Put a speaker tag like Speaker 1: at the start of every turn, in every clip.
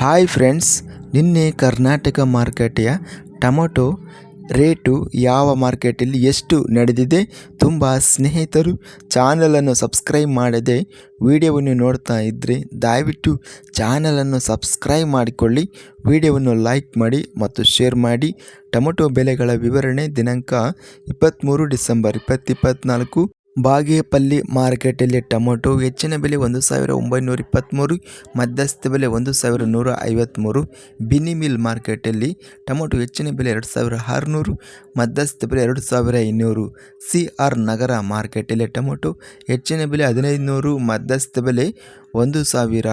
Speaker 1: Hi friends ನಿನ್ನೆ ಕರ್ನಾಟಕ ಮಾರುಕಟ್ಟೆಯ tomato rate ಯಾವ ಮಾರ್ಕೆಟಲ್ಲಿ ಎಷ್ಟು ನಡೆದಿದೆ ತುಂಬ ಸ್ನೇಹಿತರು ಚಾನಲನ್ನು ಸಬ್ಸ್ಕ್ರೈಬ್ ಮಾಡದೆ ವಿಡಿಯೋವನ್ನು ನೋಡ್ತಾ ಇದ್ದರೆ ದಯವಿಟ್ಟು ಚಾನಲನ್ನು ಸಬ್ಸ್ಕ್ರೈಬ್ ಮಾಡಿಕೊಳ್ಳಿ, ವಿಡಿಯೋವನ್ನು ಲೈಕ್ ಮಾಡಿ ಮತ್ತು ಶೇರ್ ಮಾಡಿ. ಟೊಮೊಟೊ ಬೆಲೆಗಳ ವಿವರಣೆ ದಿನಾಂಕ ಇಪ್ಪತ್ತ್ಮೂರು ಡಿಸೆಂಬರ್ ಇಪ್ಪತ್ತಿಪ್ಪತ್ತ್ನಾಲ್ಕು ಬಾಗೇಪಲ್ಲಿ ಮಾರ್ಕೆಟಲ್ಲಿ ಟೊಮೊಟೊ ಹೆಚ್ಚಿನ ಬೆಲೆ ಒಂದು ಸಾವಿರ ಒಂಬೈನೂರ ಇಪ್ಪತ್ತ್ಮೂರು ಮಧ್ಯಸ್ಥ ಬೆಲೆ ಒಂದು ಸಾವಿರ ನೂರ ಐವತ್ತ್ಮೂರು ಬಿನಿ ಮಿಲ್ ಮಾರ್ಕೆಟಲ್ಲಿ ಟೊಮೊಟೊ ಹೆಚ್ಚಿನ ಬೆಲೆ ಎರಡು ಸಾವಿರ ಆರುನೂರು, ಮಧ್ಯಸ್ಥ ಬೆಲೆ ಎರಡು ಸಾವಿರ ಇನ್ನೂರು. ಸಿ ಆರ್ ನಗರ ಮಾರ್ಕೆಟಲ್ಲಿ ಟೊಮೊಟೊ ಹೆಚ್ಚಿನ ಬೆಲೆ ಹದಿನೈದು ನೂರು ಮಧ್ಯಸ್ಥ ಬೆಲೆ ಒಂದು ಸಾವಿರ.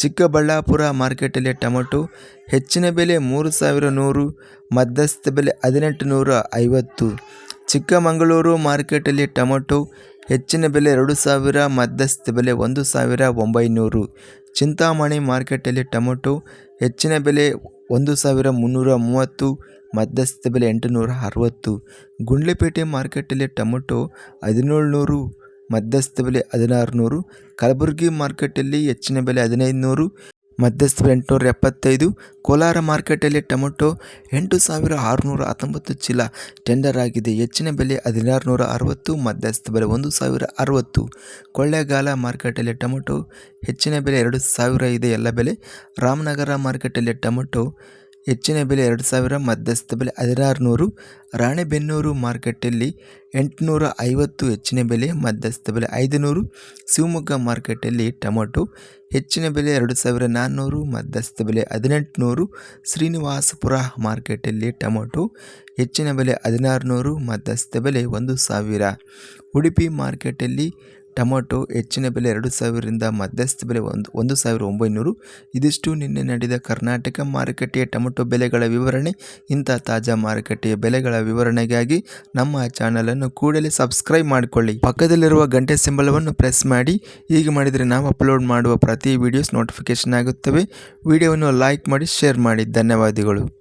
Speaker 1: ಚಿಕ್ಕಬಳ್ಳಾಪುರ ಮಾರ್ಕೆಟಲ್ಲಿ ಟೊಮೊಟೊ ಹೆಚ್ಚಿನ ಬೆಲೆ ಮೂರು ಸಾವಿರ ನೂರು, ಮಧ್ಯಸ್ಥ ಬೆಲೆ ಹದಿನೆಂಟು ನೂರ ಐವತ್ತು. ಚಿಕ್ಕಮಗಳೂರು ಮಾರ್ಕೆಟಲ್ಲಿ ಟೊಮೊಟೊ ಹೆಚ್ಚಿನ ಬೆಲೆ ಎರಡು ಸಾವಿರ, ಮಧ್ಯಸ್ಥ ಬೆಲೆ ಒಂದು ಸಾವಿರ ಒಂಬೈನೂರು. ಚಿಂತಾಮಣಿ ಮಾರ್ಕೆಟಲ್ಲಿ ಟೊಮೊಟೊ ಹೆಚ್ಚಿನ ಬೆಲೆ ಒಂದು ಸಾವಿರ ಮುನ್ನೂರ ಮೂವತ್ತು, ಮಧ್ಯಸ್ಥ ಬೆಲೆ ಎಂಟುನೂರ ಅರವತ್ತು. ಗುಂಡ್ಲಿಪೇಟೆ ಮಾರ್ಕೆಟಲ್ಲಿ ಟೊಮೊಟೊ ಹದಿನೇಳು ನೂರು ಮಧ್ಯಸ್ಥ ಬೆಲೆ ಹದಿನಾರು ನೂರು ಕಲಬುರಗಿ ಮಾರ್ಕೆಟಲ್ಲಿ ಹೆಚ್ಚಿನ ಬೆಲೆ ಹದಿನೈದು ನೂರು ಮಧ್ಯಸ್ಥ ಬೆಲೆ ಎಂಟುನೂರ ಎಪ್ಪತ್ತೈದು ಕೋಲಾರ ಮಾರ್ಕೆಟಲ್ಲಿ ಟೊಮೊಟೊ ಎಂಟು ಸಾವಿರ ಆರುನೂರ ಹತ್ತೊಂಬತ್ತು ಚೀಲ ಟೆಂಡರ್ ಆಗಿದೆ ಹೆಚ್ಚಿನ ಬೆಲೆ ಹದಿನಾರು ನೂರ ಅರವತ್ತು ಮಧ್ಯಸ್ಥ ಬೆಲೆ ಒಂದು ಸಾವಿರ ಅರವತ್ತು. ಕೊಳ್ಳೇಗಾಲ ಮಾರ್ಕೆಟಲ್ಲಿ ಟೊಮೊಟೊ ಹೆಚ್ಚಿನ ಬೆಲೆ ಎರಡು ಸಾವಿರ ಇದೆ. ಎಲ್ಲ ಬೆಲೆ ರಾಮನಗರ ಮಾರ್ಕೆಟಲ್ಲಿ ಟೊಮೊಟೊ ಹೆಚ್ಚಿನ ಬೆಲೆ ಎರಡು ಸಾವಿರ, ಮಧ್ಯಸ್ಥ ಬೆಲೆ ಹದಿನಾರು ನೂರು ರಾಣೆಬೆನ್ನೂರು ಮಾರ್ಕೆಟಲ್ಲಿ ಎಂಟುನೂರ ಐವತ್ತು, ಹೆಚ್ಚಿನ ಬೆಲೆ ಮಧ್ಯಸ್ಥ ಬೆಲೆ ಐದುನೂರು, ಶಿವಮೊಗ್ಗ ಮಾರ್ಕೆಟಲ್ಲಿ ಟೊಮೊಟೊ, ಹೆಚ್ಚಿನ ಬೆಲೆ ಎರಡು ಸಾವಿರ ನಾನ್ನೂರು, ಮಧ್ಯಸ್ಥ ಬೆಲೆ ಹದಿನೆಂಟುನೂರು, ಶ್ರೀನಿವಾಸಪುರ ಮಾರ್ಕೆಟಲ್ಲಿ ಟೊಮೊಟೊ, ಹೆಚ್ಚಿನ ಬೆಲೆ ಹದಿನಾರು ನೂರು ಮಧ್ಯಸ್ಥ ಬೆಲೆ ಒಂದು ಸಾವಿರ. ಉಡುಪಿ ಮಾರ್ಕೆಟಲ್ಲಿ ಟೊಮೊಟೊ ಹೆಚ್ಚಿನ ಬೆಲೆ ಎರಡು ಸಾವಿರದಿಂದ ಮಧ್ಯಸ್ಥ ಬೆಲೆ ಒಂದು ಒಂದು ಸಾವಿರ ಒಂಬೈನೂರು. ಇದಿಷ್ಟು ನಿನ್ನೆ ನಡೆದ ಕರ್ನಾಟಕ ಮಾರುಕಟ್ಟೆಯ ಟೊಮೊಟೊ ಬೆಲೆಗಳ ವಿವರಣೆ. ಇಂಥ ತಾಜಾ ಮಾರುಕಟ್ಟೆಯ ಬೆಲೆಗಳ ವಿವರಣೆಗಾಗಿ ನಮ್ಮ ಚಾನಲನ್ನು ಕೂಡಲೇ ಸಬ್ಸ್ಕ್ರೈಬ್ ಮಾಡಿಕೊಳ್ಳಿ. ಪಕ್ಕದಲ್ಲಿರುವ ಗಂಟೆ ಸಿಂಬಲವನ್ನು ಪ್ರೆಸ್ ಮಾಡಿ. ಹೀಗೆ ಮಾಡಿದರೆ ನಾವು ಅಪ್ಲೋಡ್ ಮಾಡುವ ಪ್ರತಿ ವಿಡಿಯೋಸ್ ನೋಟಿಫಿಕೇಶನ್ ಆಗುತ್ತವೆ. ವಿಡಿಯೋವನ್ನು ಲೈಕ್ ಮಾಡಿ, ಶೇರ್ ಮಾಡಿ. ಧನ್ಯವಾದಗಳು.